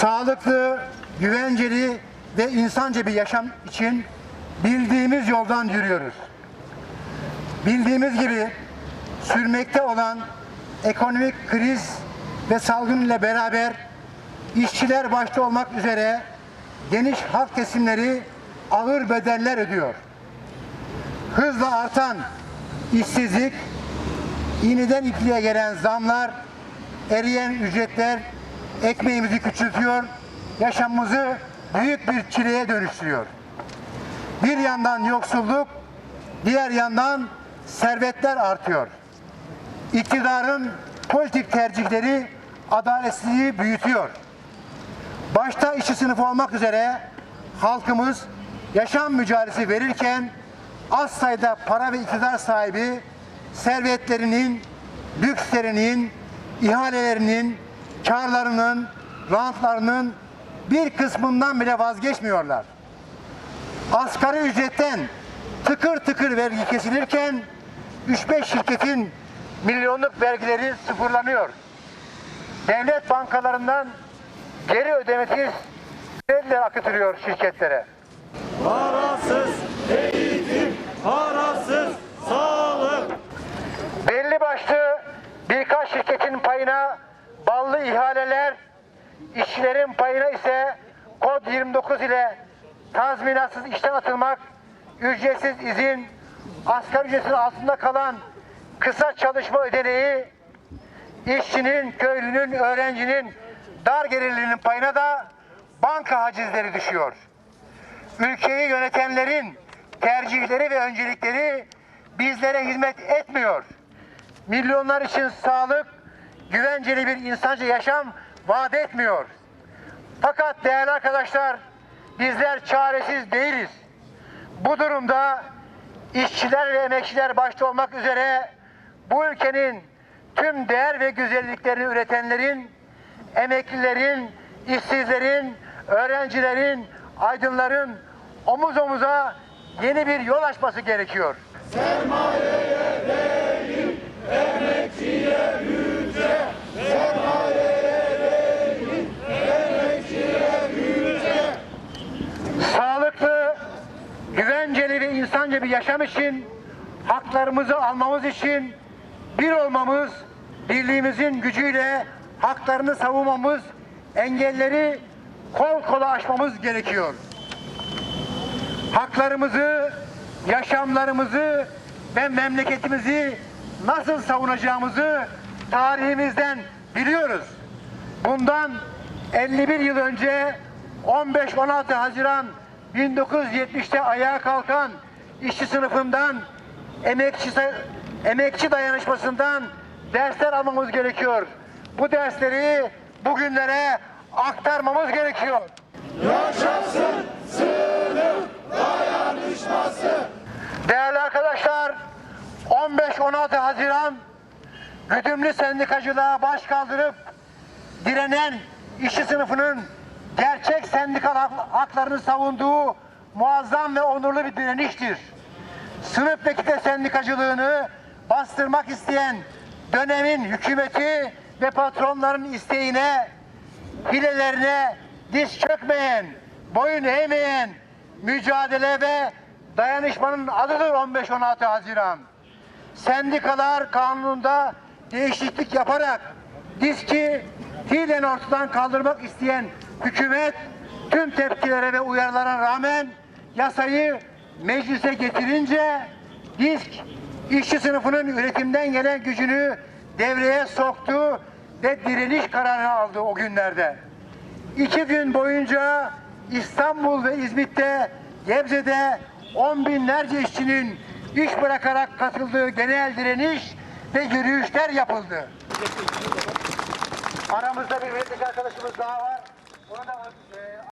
sağlıklı, güvenceli ve insanca bir yaşam için bildiğimiz yoldan yürüyoruz. Bildiğimiz gibi sürmekte olan ekonomik kriz ve salgın ile beraber işçiler başta olmak üzere geniş halk kesimleri ağır bedeller ödüyor. Hızla artan işsizlik, iğneden ipliğe gelen zamlar, eriyen ücretler ekmeğimizi küçültüyor, yaşamımızı büyük bir çileye dönüştürüyor. Bir yandan yoksulluk, diğer yandan servetler artıyor. İktidarın politik tercihleri adaletsizliği büyütüyor. Başta işçi sınıfı olmak üzere halkımız yaşam mücadelesi verirken az sayıda para ve iktidar sahibi servetlerinin, lükslerinin, ihalelerinin, karlarının, rantlarının bir kısmından bile vazgeçmiyorlar. Asgari ücretten tıkır tıkır vergi kesilirken 3-5 şirketin milyonluk vergileri sıfırlanıyor. Devlet bankalarından geri ödemesiz krediler akıtılıyor şirketlere. Parasız eğitim, parasız sağlık. Belli başlı birkaç şirketin payına ballı ihaleler, işçilerin payına ise kod 29 ile tazminatsız işten atılmak, ücretsiz izin, asgari ücretin altında kalan kısa çalışma ödeneği, işçinin, köylünün, öğrencinin dar gelirlinin payına da banka hacizleri düşüyor. Ülkeyi yönetenlerin tercihleri ve öncelikleri bizlere hizmet etmiyor. Milyonlar için sağlık, güvenceli bir insanca yaşam vaat etmiyor. Fakat değerli arkadaşlar, bizler çaresiz değiliz. Bu durumda işçiler ve emekçiler başta olmak üzere bu ülkenin tüm değer ve güzelliklerini üretenlerin, emeklilerin, işsizlerin, öğrencilerin, aydınların omuz omuza yeni bir yol açması gerekiyor. sağlıklı, güvenceli ve insanca bir yaşam için, haklarımızı almamız için bir olmamız, birliğimizin gücüyle haklarını savunmamız, engelleri kol kola aşmamız gerekiyor. Haklarımızı, yaşamlarımızı ve memleketimizi nasıl savunacağımızı tarihimizden biliyoruz. Bundan 51 yıl önce 15-16 Haziran 1970'te ayağa kalkan işçi sınıfından emekçi, emekçi dayanışmasından dersler almamız gerekiyor. Bu dersleri bugünlere aktarmamız gerekiyor. Yaşasın sınıf dayanışması. Değerli arkadaşlar, 15-16 Haziran güdümlü sendikacılığa baş kaldırıp direnen işçi sınıfının gerçek sendikal hak- haklarını savunduğu muazzam ve onurlu bir direniştir. Sınıf ve kitle sendikacılığını bastırmak isteyen dönemin hükümeti ve patronların isteğine, hilelerine diz çökmeyen, boyun eğmeyen mücadele ve dayanışmanın adıdır 15-16 Haziran. Sendikalar kanununda değişiklik yaparak diski fiilen ortadan kaldırmak isteyen hükümet tüm tepkilere ve uyarılara rağmen yasayı meclise getirince disk işçi sınıfının üretimden gelen gücünü devreye soktu ve direniş kararı aldı o günlerde. İki gün boyunca İstanbul ve İzmit'te, Gebze'de on binlerce işçinin iş bırakarak katıldığı genel direniş ve yürüyüşler yapıldı. Aramızda bir milletvekili arkadaşımız daha var. Ona da e,